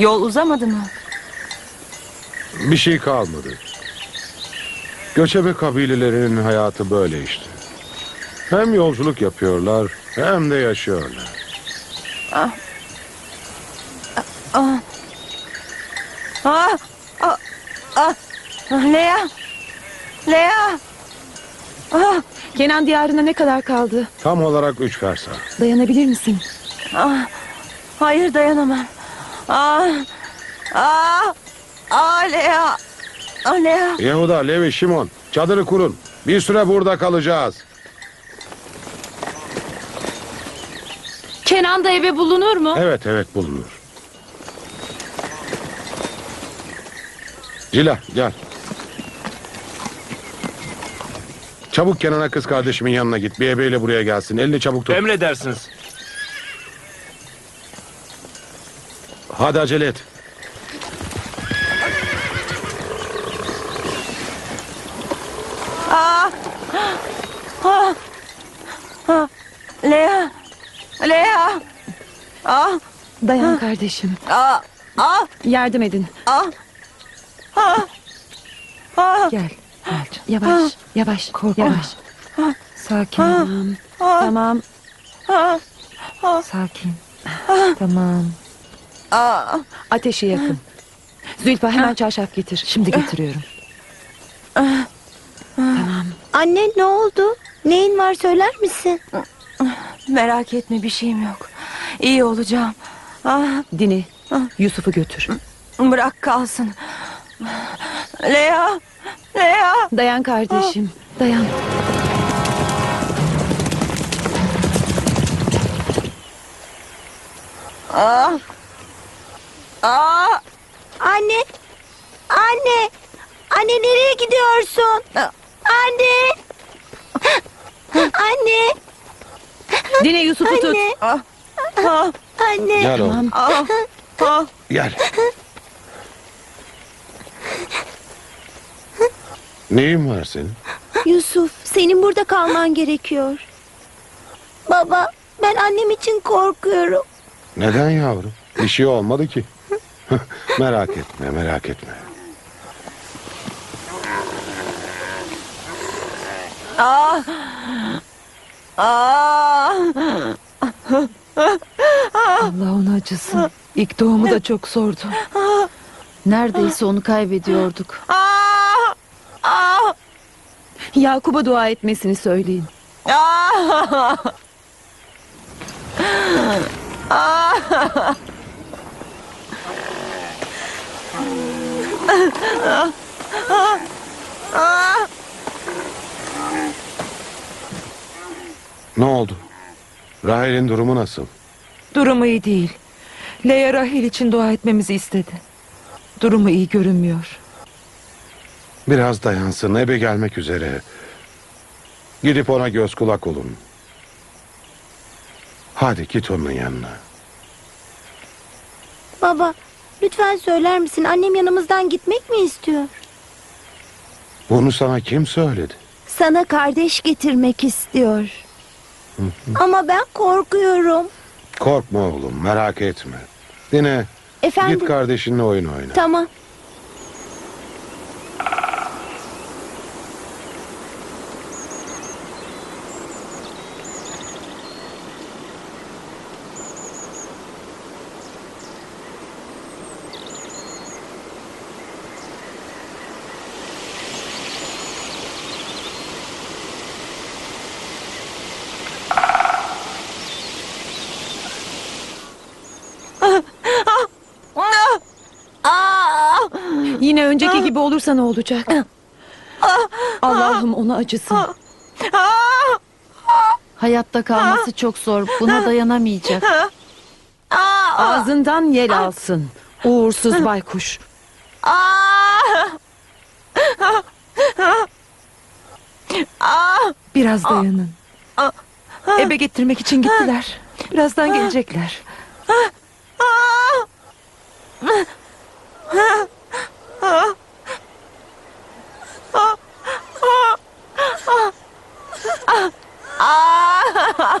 Yol uzamadı mı? Bir şey kalmadı. Göçebe kabilelerinin hayatı böyle işte. Hem yolculuk yapıyorlar hem de yaşıyorlar. Ah, ah, ah, Lea, Lea. Ah, Kenan diyarına ne kadar kaldı? Tam olarak üç fersa. Dayanabilir misin? ah, hayır dayanamam. Ah, ah, ah Lea, ah Lea. Yehuda, Levi, Şimon çadırı kurun. Bir süre burada kalacağız. Kenan'da eve bulunur mu? Evet evet bulunur. Cila gel. Çabuk Kenan'a kız kardeşimin yanına git. Bir ebeyle buraya gelsin. Elini çabuk tut. Emredersiniz. Hadi acele et. Ah, ah, ah, Lea, Lea. Ah, Dayan kardeşim. ah, ah, Yardım edin. ah, ah, ah. Gel. Gel. Yavaş. Yavaş. Korkma. Yavaş. Sakin. Tamam. Tamam. Ah, Sakin. Tamam. Ah. Ateşi yakın. Zülfa hemen çarşaf getir. Şimdi getiriyorum. Tamam. Anne ne oldu? Neyin var söyler misin? Merak etme bir şeyim yok. İyi olacağım. Ah, Dini. Yusuf'u götür. bırak kalsın. Lea, Lea. Dayan kardeşim. Dayan. Ah, ah, Anne! Anne! Anne nereye gidiyorsun? Anne! Anne! Dini Yusuf'u tut. Anne! ah, ah, Anne! Gel oğlum. ah, ah. Gel. Neyin var senin? Yusuf senin burada kalman gerekiyor. Baba ben annem için korkuyorum. Neden yavrum? Bir şey olmadı ki. merak etme, merak etme. Ah, ah, Allah ona acısın. İlk doğumu da çok zordu. Neredeyse onu kaybediyorduk. ah, ah, Yakup'a dua etmesini söyleyin. ah. Ne oldu? Rahil'in durumu nasıl? Durumu iyi değil. Leia Rahil için dua etmemizi istedi. Durumu iyi görünmüyor. Biraz dayansın, ebe gelmek üzere. Gidip ona göz kulak olun. Hadi git onun yanına. Baba lütfen söyler misin annem yanımızdan gitmek mi istiyor? Bunu sana kim söyledi? Sana kardeş getirmek istiyor. Ama ben korkuyorum. Korkma oğlum, merak etme. Yine Efendim? git kardeşinle oyun oyna. Tamam. Önceki gibi olursa ne olacak? Allah'ım ona acısın. Hayatta kalması çok zor. Buna dayanamayacak. Ağzından yel alsın. Uğursuz baykuş. Biraz dayanın. Ebe getirmek için gittiler. Birazdan gelecekler. 아, 아, 아, 아, 아, 아.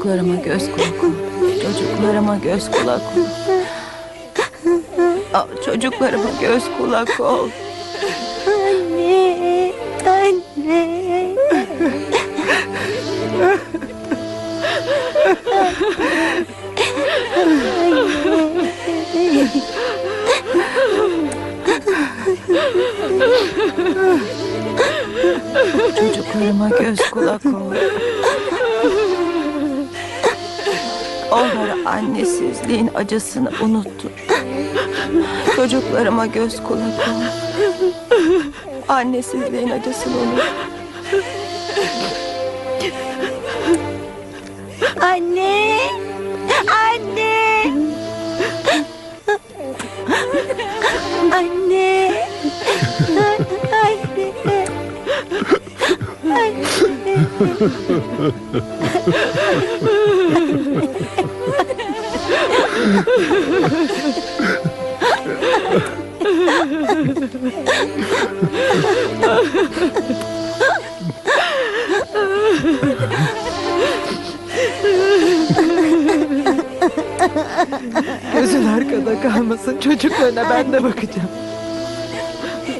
Çocuklarıma göz kulak ol. Çocuklarıma göz kulak ol. Aa, Çocuklarıma göz kulak ol. Anne. Anne. Çocuklarıma göz kulak ol. Onlara annesizliğin acısını unuttur. Çocuklarıma göz kulak ol. Annesizliğin acısını unut. Anne. Anne. Anne. Anne. Gözün arkada kalmasın. Çocuklarına ben de bakacağım.